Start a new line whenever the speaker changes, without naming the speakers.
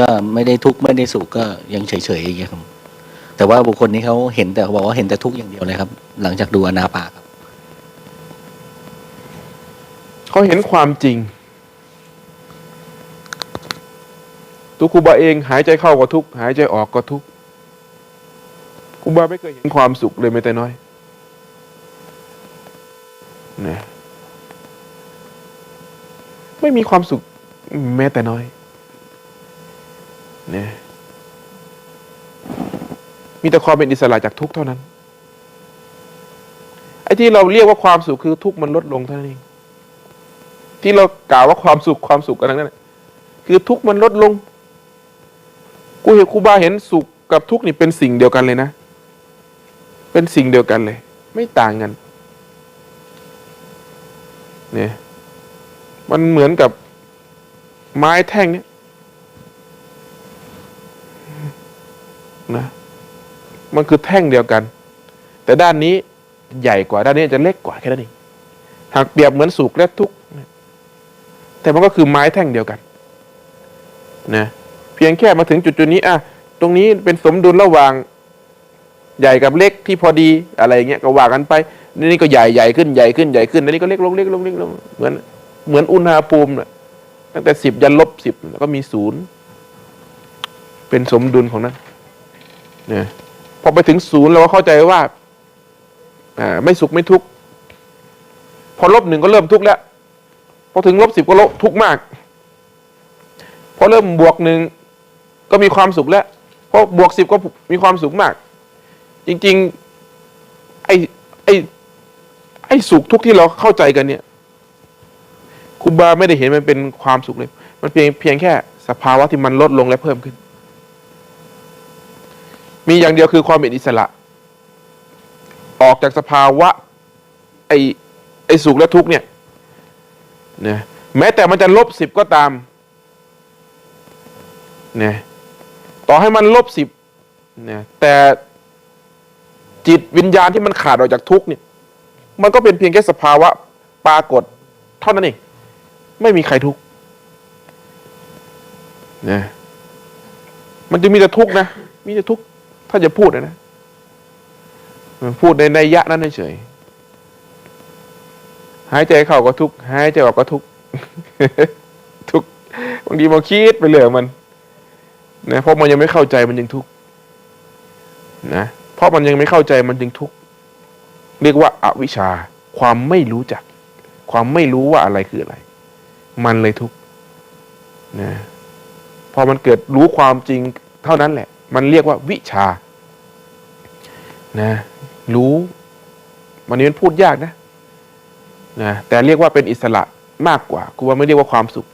ก็ไม่ได้ทุกข์ไม่ได้สุขก็ยังเฉยๆอย่างเงี้ยครับ แต่ว่าบุคคลนี้เขาเห็นแต่เขาบอกว่าเห็นแต่ทุกข์อย่างเดียวเลยครับ หลังจากดูอนาปาครับ
เขาเห็นความจริงตัวครูบาเองหายใจเข้าก็ทุกข์หายใจออกก็ทุกข์ครูบาไม่เคยเห็นความสุขเลยแม้แต่น้อยนะไม่มีความสุขแม้แต่น้อย นะมีแต่ความเป็นอิสระจากทุกข์เท่านั้น ไอ้ที่เราเรียกว่าความสุขคือทุกข์มันลดลงเท่านั้นเอง ที่เรากล่าวว่าความสุขความสุขกันทั้งนั้นนะคือทุกข์มันลดลง กูเห็นครูบาเห็นสุขกับทุกข์นี่เป็นสิ่งเดียวกันเลยนะ เป็นสิ่งเดียวกันเลย ไม่ต่างกัน เนี่ย มันเหมือนกับไม้แท่งเนี่ย นะ มันคือแท่งเดียวกัน แต่ด้านนี้ใหญ่กว่าด้านนี้จะเล็กกว่าแค่นั้นเองหากเปรียบเหมือนสุขและทุกข์แต่มันก็คือไม้แท่งเดียวกัน นะ เพียงแค่มาถึงจุดจุดๆนี้อะตรงนี้เป็นสมดุลระหว่าง ใหญ่กับเล็กที่พอดีอะไรเงี้ยก็ว่ากันไปนี่ก็ใหญ่ใหญ่ขึ้นใหญ่ขึ้นใหญ่ขึ้นนนี้ก็เล็กลงเล็กลงเล็กลงเหมือนเหมือนอุณหภูมิน่ะตั้งแต่สิบยันลบสิบแล้วก็มีศูนย์ เป็นสมดุลของนั้นเนี่ยพอไปถึงศูนย์เราก็เข้าใจว่าอ่าไม่สุขไม่ทุกข์พอลบหนึ่งก็เริ่มทุกข์แล้วพอถึงลบสิบก็ลบทุกข์มากพอเริ่มบวกหนึ่งก็มีความสุขแล้วพอบวกสิบก็มีความสุขมาก จริงๆไอ้ไอ้ไอ้สุขทุกข์ที่เราเข้าใจกันเนี่ยครูบาไม่ได้เห็นมันเป็นความสุขเลย มันเพียงเพียงแค่สภาวะที่มันลดลงและเพิ่มขึ้น มีอย่างเดียวคือความเป็นอิสระ ออกจากสภาวะ ไอ้ไอ้สุขและทุกข์เนี่ยนะแม้แต่มันจะลบสิบก็ตามนะต่อให้มันลบสิบนะแต่จิตวิญญาณที่มันขาดออกจากทุกข์เนี่ยมันก็เป็นเพียงแค่สภาวะปรากฏเท่านั้นเอง ไม่มีใครทุกข์นะมันจะมีแต่ทุกข์นะ มีแต่ทุกข์ ถ้าจะพูดนะนะมันพูดในในยยะนั้นเฉยหายใจเข้าก็ทุกข์หายใจออกก็ทุกข์ทุกข์บางทีมาคิดไปเรื่อยมันนะเพราะมันยังไม่เข้าใจมันยังทุกข์นะเพราะมันยังไม่เข้าใจมันจึงทุกข์เรียกว่าอาวิชชา ความไม่รู้จัก ความไม่รู้ว่าอะไรคืออะไร มันเลยทุกข์นะพอมันเกิดรู้ความจริงเท่านั้นแหละ มันเรียกว่าวิชานะรู้วันนี้มันพูดยากนะนะแต่เรียกว่าเป็นอิสระมากกว่ากูว่าไม่เรียกว่าความสุข